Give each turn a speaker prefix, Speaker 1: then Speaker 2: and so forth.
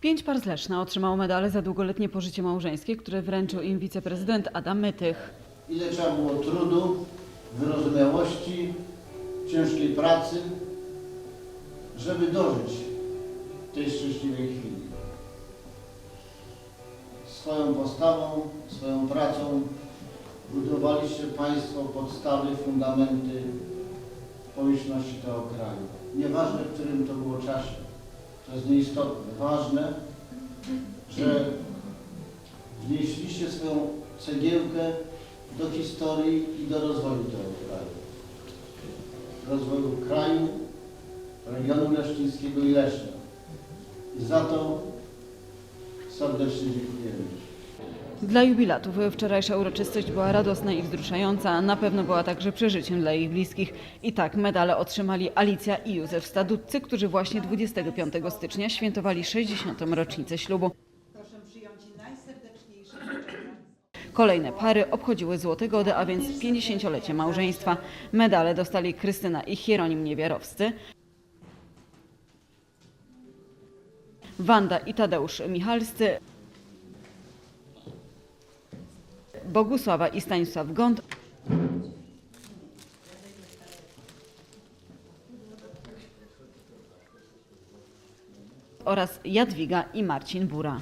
Speaker 1: Pięć par z Leszna otrzymało medale za długoletnie pożycie małżeńskie, które wręczył im wiceprezydent Adam Mytych.
Speaker 2: Ile trzeba było trudu, wyrozumiałości, ciężkiej pracy, żeby dożyć tej szczęśliwej chwili. Swoją postawą, swoją pracą budowaliście Państwo podstawy, fundamenty pomyślności tego kraju. Nieważne, w którym to było czasie, to jest nieistotne. Ważne, że wnieśliście swoją cegiełkę do historii i do rozwoju tego kraju. Rozwoju kraju, regionu leszczyńskiego i Leszna. I za to serdecznie dziękujemy.
Speaker 1: Dla jubilatów wczorajsza uroczystość była radosna i wzruszająca, na pewno była także przeżyciem dla ich bliskich. I tak medale otrzymali Alicja i Józef Stadutcy, którzy właśnie 25 stycznia świętowali 60. rocznicę ślubu. Kolejne pary obchodziły złote gody, a więc 50-lecie małżeństwa. Medale dostali Krystyna i Hieronim Niewiarowscy, Wanda i Tadeusz Michalscy, Bogusława i Stanisław Gąd oraz Jadwiga i Marcin Bura.